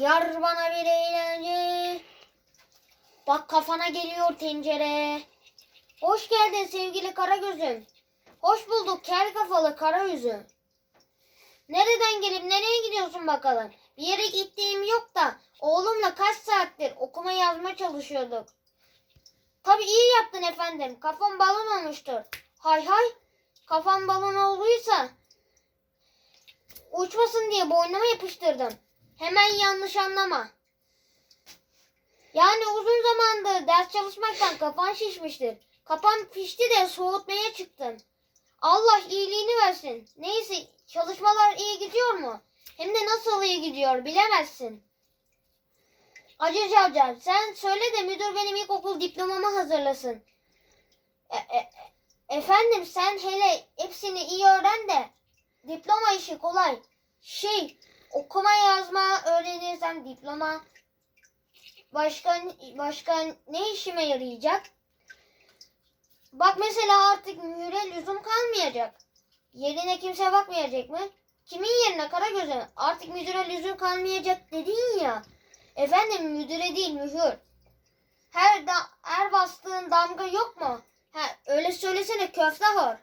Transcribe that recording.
Yar bana bir eğlence. Bak kafana geliyor tencere. Hoş geldin sevgili kara gözüm. Hoş bulduk kel kafalı kara yüzüm. Nereden gelip nereye gidiyorsun bakalım? Bir yere gittiğim yok da oğlumla kaç saattir okuma yazma çalışıyorduk. Tabii iyi yaptın efendim. Kafam balon olmuştur. Hay hay. Kafam balon olduysa uçmasın diye boynuma yapıştırdım. Hemen yanlış anlama. Yani uzun zamandır ders çalışmaktan kafan şişmiştir. Kafam pişti de soğutmaya çıktım. Allah iyiliğini versin. Neyse çalışmalar iyi gidiyor mu? Hem de nasıl iyi gidiyor bilemezsin. Acı Cavcav sen söyle de müdür benim ilkokul diplomamı hazırlasın. E, e, efendim sen hele hepsini iyi öğren de diploma işi kolay. Şey okuma yazma öğrenirsem diploma başka başka ne işime yarayacak? Bak mesela artık mühüre lüzum kalmayacak. Yerine kimse bakmayacak mı? Kimin yerine Karagöz'ün? Artık müdüre lüzum kalmayacak dedin ya. Efendim müdüre değil mühür. Her da her bastığın damga yok mu? Ha öyle söylesene köfte hor.